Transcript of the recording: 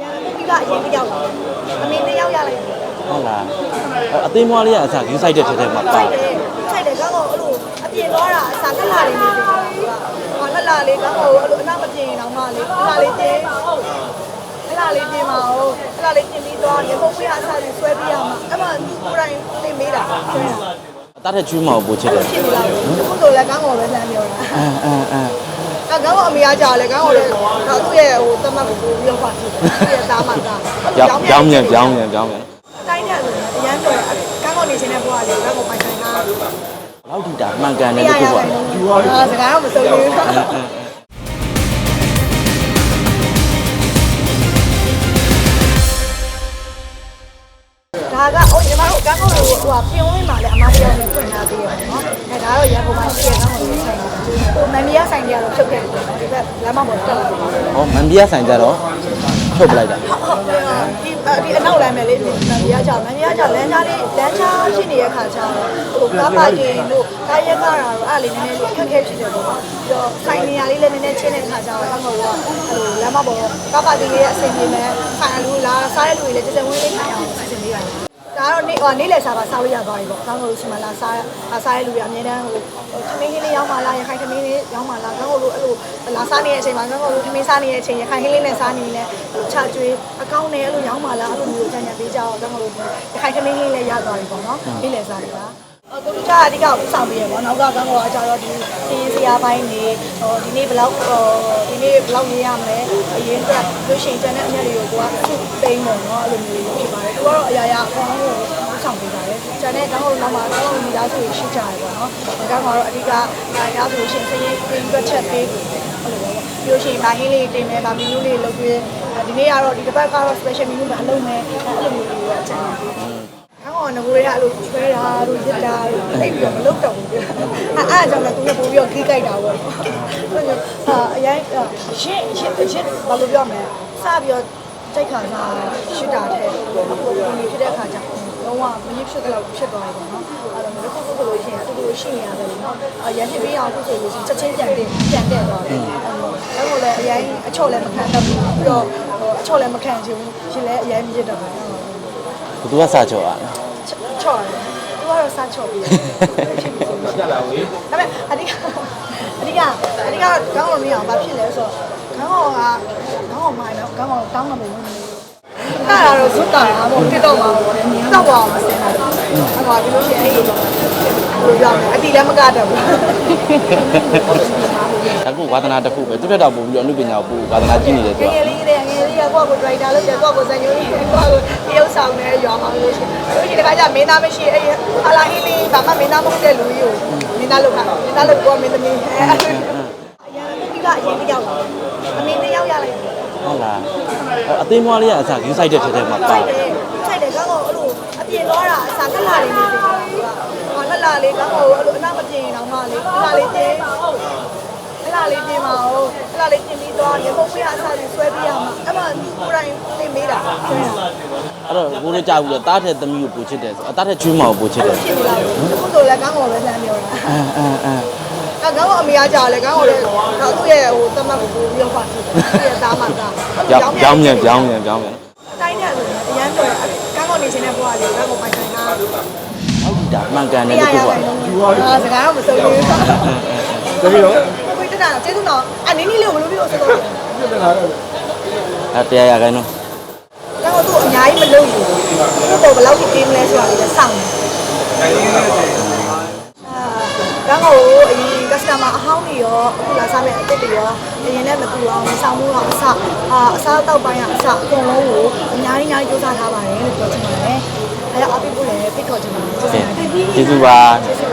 ကအရင်တစ်ယောက်အမေတစ်ယောက်ရလိုက်တယ်ဟုတ်လားအဲ့အသေးမွားလေးကအစားယူဆိုင်တဲ့ထဲထဲမှာပါဆိုင်တယ်ဆိုင်တယ်ကောင်းကောအဲ့လိုအပြင်သွားတာအစားလက်လာလေးနေတယ်ဟာလက်လာလေးကောင်းကောအဲ့လိုအနောက်မပြင်တော့မှလေလက်လာလေးတင်းလက်လာလေးပြင်ပါဦးလက်လာလေးပြင်ပြီးတော့ရေပုံးဝေးအစားလေးဆွဲပြရမှာအဲ့မှာကိုယ်တိုင်သိမေးတာဆွဲတာအသားတဲ့ချူးမောင်ပို့ချစ်တယ်ဖြစ်နေလားအခုဆိုလည်းကောင်းကောပဲလမ်းပြောတာအမ်အမ်အမ်အဲ ကောင်းကောအမေကကြာလဲကောင်းကောလည်းဒါသူ့ရဲ့ဟိုတမတ်ကိုပို့ပြီးတော့ဖတ်ကြည့်တယ်သူ့ရဲ့သားမသားပြောင်းပြောင်းမြန်ပြောင်းမြန်ပြောင်းမြန်တိုင်းတယ်ဆိုရင်အရန်တော်ကောင်းကောနေချင်းတဲ့ဘဝလေးကောင်းကောပိုင်ဆိုင်တာလောက်ဒီတာမှန်ကန်တယ်တရားလို့ရပြောတယ်ပါအာစကားတော့မစုံဘူး ဝင်းမှာလည်းအမတရားနဲ့ဖွင့်ထားသေးတယ်နော်အဲဒါတော့ရန်ကုန်မှာရှိတဲ့ကောင်းကောလေးဆိုင်တာဟိုမန်မီယာဆိုင်တွေကတော့ဖြုတ်ခဲ့တယ်ဒီဘက်လမ်းမပေါ်တက်လာတယ်ဟောမန်ပြားဆိုင်ကြတော့ထုတ်ပလိုက်တာဟုတ်ကဲ့ဒီဒီအနောက်လမ်းမယ်လေဒီမန်မီယာကြောင့်မန်မီယာကြောင့်လမ်းကြားလေးလမ်းကြားဖြစ်နေတဲ့ခါကျတော့ဟိုကားပါကင်တို့ကားရက်ကားတာတော့အဲ့လေးနည်းနည်းလေးအခက်အခဲဖြစ်တယ်ပေါ့နော်ပြီးတော့ဆိုင်နေရာလေးလည်းနည်းနည်းချင်းတဲ့ခါကျတော့ကောင်းကောကအဲ့လိုလမ်းမပေါ်ကားပါကင်လေးရဲ့အဆင်ပြေမယ်ဆိုင်လူလားစားရလူတွေလည်းကြည်စံဝင်းလေးခိုင်အောင် ဟိုနေ့လည်စားပါစားလို့ရသွားပြီပေါ့။ကောင်းလို့ရှိမှလာစားစားရလူရအများတန်းဟိုခမင်းဟင်းလေးရောက်မှလာရခိုင်ခမင်းလေးရောက်မှလာကောင်းလို့အဲ့လိုလာစားနေတဲ့အချိန်မှာကောင်းလို့ခမင်းစားနေတဲ့အချိန်ရခိုင်ဟင်းလေးနဲ့စားနေလဲချာကျွေးအကောင်းနဲ့အဲ့လိုရောက်မှလာအဲ့လိုမျိုးကြံ့ကြံ့ပေးကြတော့ကောင်းလို့ရခိုင်ခမင်းလေးလည်းရသွားပြီပေါ့နော်။နေ့လည်စားတယ်ပါ။ကိုလူချာအဓိကဥဆောင်ပေးရပေါ့နောက်ကကောင်းတော့အကြတော့ဒီစီစရာပိုင်းနေဟိုဒီနေ့ဘယ်လောက်ဟိုဒီနေ့ဘယ်လောက်ရေးရမလဲအရင်ကလို့ရှိရင်ကျန်တဲ့အမြတ်တွေကိုကသူ့ပိန်းပေါ့နော်အဲ့လိုမျိုးဖြစ်ပါတယ်သူကတော့အရာရာအကုန်လုံးကိုဥဆောင်ပေးပါတယ် ကျန်တဲ့ကောင်းတော့နောက်မှာကောင်းတော့မိသားစုရှိကြတယ်ပေါ့နော်ဒါကောင်းတော့အဓိကဒါရဆိုရှင်စရင်ပြင်တွက်ချက်ပေးအဲ့လိုပဲပေါ့ပြီးလို့ရှိရင်ဒါဟင်းလေးတင်မယ်ဗာမီနူးလေးလုပ်ပြီးဒီနေ့ကတော့ဒီတစ်ပတ်ကတော့ special menu မှာအလုပ်မယ်အဲ့လိုမျိုးတွေအကြံပေးကောင်းအောင်ငကိုတွေကအဲ့လိုချွဲတာတို့ရစ်တာတို့သိပြီးတော့မလုပ်တော့ဘူးပြအဲ့အဲ့ကြောင့်လည်းသူကပို့ပြီးတော့ခိကြိုက်တာပေါ့အာအရင်ရစ်ရစ်ရစ်ဘာလို့ပြောမလဲစပြီးတော့စိတ်ခါစားရှစ်တာတဲ့ပုံနေဖြစ်တဲ့အခါကျ လုံးဝမရစ်ဖြစ်တော့ဖြစ်သွားတယ်ပေါ့နော်အဲ့တော့လည်းခုခုလို့ရှိရင်သူတို့ရှိနေရတယ်လေနော်အရင်ဖြစ်ပြီးအောင်ခုဆိုလို့ရှိရင်ချက်ချင်းပြန်တင်ပြန်တက်သွားတယ်အဲ့လိုလည်းအရင်အချော့လည်းမခံတတ်ဘူးပြီးတော့အချော့လည်းမခံချင်ဘူးရှင်လည်းအရင်မြစ်တော့တယ်ဘသူကစာချော်อ่ะချော့တယ်သူကတော့စားချော့ပြီးဖြစ်ပြီးဆိုတက်လာပြီဒါပေမဲ့အဓိကအဓိကအဓိကကောင်းလို့မရအောင်ဘာဖြစ်လဲဆိုတော့ခေါင်းကောင်ကခေါင်းကောင်မိုင်းတော့ခေါင်းကောင်တောင်းမှမဝင်ဘူးတာတော့ဇွတ်တာတာပေါ့တက်တော့မှာပေါ့တော က်ပါအောင်မစင်တာအဲ့တော့ဒီလိုရှိရင်အဲ့ဒီလိုပြောမယ်အတီလည်းမကတတ်ဘူးဒါကဝါသနာတစ်ခုပဲသူတက်တော့ပို့ပြီးတော့အမှုပညာကိုပို့ဝါသနာကြီးနေတယ်သူငကယ်လေးတဲ့ငယ်လေးကကိုယ့်ကိုဒရိုက်တာလုပ်တယ်ကိုယ့်ကိုဇာညိုးကြီးကိုယ့်ကိုတရုပ်ဆောင်နေရွာမှာလို့ရှိရင်လို့ရှိရင်တခါကျမင်းသားမရှိအဲ့ဟာလာဟင်းလေးဘာမှမင်းသားမဟုတ်တဲ့လူကြီးကိုမင်းသားလုပ်တာမင်းသားလုပ်ကိုမင်းသမီးအဲ့အရင်ကကအရင်တစ်ယောက်အမေတစ်ယောက်ရလိုက်တယ်ဟုတ်လားအဲ့အသေးမွားလေးကအစားယူဆိုင်တဲ့ထဲထဲမှာပါ ပြင်သွားတာအစားလက်လာလေးနေတယ်ဟာလက်လာလေးကောင်းကောအဲ့လိုအနောက်မပြင်တော့မှလေလက်လာလေးတင်းအဲ့လာလေးပြင်ပါဦးအဲ့လာလေးပြင်ပြီးတော့ရေပုံးဝေးအစားလေးဆွဲပြရမှာအဲ့မှာကိုယ်တိုင်သိမေးတာဆွဲတာအဲ့တော့ကိုလည်းကြောက်ပြီးတော့တားတဲ့သမီးကိုပို့ချစ်တယ်ဆိုအသားတဲ့ချူးမောင်ကိုပို့ချစ်တယ်ဖြစ်နေလားအခုဆိုလည်းကောင်းကောပဲလမ်းပြောတာအမ်အမ်အမ်အဲကောင်းကောအမေကကြာလဲကောင်းကောလည်းဒါသူ့ရဲ့ဟိုတမတ်ကိုပို့ပြီးတော့ဖတ်ကြည့်တယ်သူ့ရဲ့သားမသားပြောင်းပြောင်းမြန်ပြောင်းမြန်ပြောင်းမြန်တိုင်းတယ်ဆိုရင်အရန်တော် ကောင်းကောနေချင်းတဲ့ဘဝလေးကောင်းကောပိုင်ဆိုင်တာလောက်ဒီတာမှန်ကန်တယ်တရားလို့ရပြောတပါယ်အာစကားတော့မစုံဘူးတပည့်တော့ကိုတတာကျေးဇူးတော်အနည်းနည်းလေးဘယ်လိုပြောဆိုတော့အဲ့တရားရခိုင်းတော့ကောင်းကောသူ့အများကြီးမလုပ်ဘူးသူ့ကိုဘယ်လောက်ထိပေးမလဲဆိုတာလေးစောင့်တယ် အာကောင်းကောအရင် customer အဟောင်းတွေရောအခုလာစားမဲ့အစ်စ်တွေရောအရင်နဲ့မတူအောင်စောင့်မှုတော့အစအာအစားတောက်ပိုင်းကအစအကုန်လုံးကိုအများကြီးအများကြီးစူးစမ်းထားပါတယ်လို့ပြောချင်ပါတယ်အဲအပိပုလည်းဖိတ်ခေါ်ချင်ပါတယ်ကျေးဇူးပါကျေးဇူးပါကျေးဇူး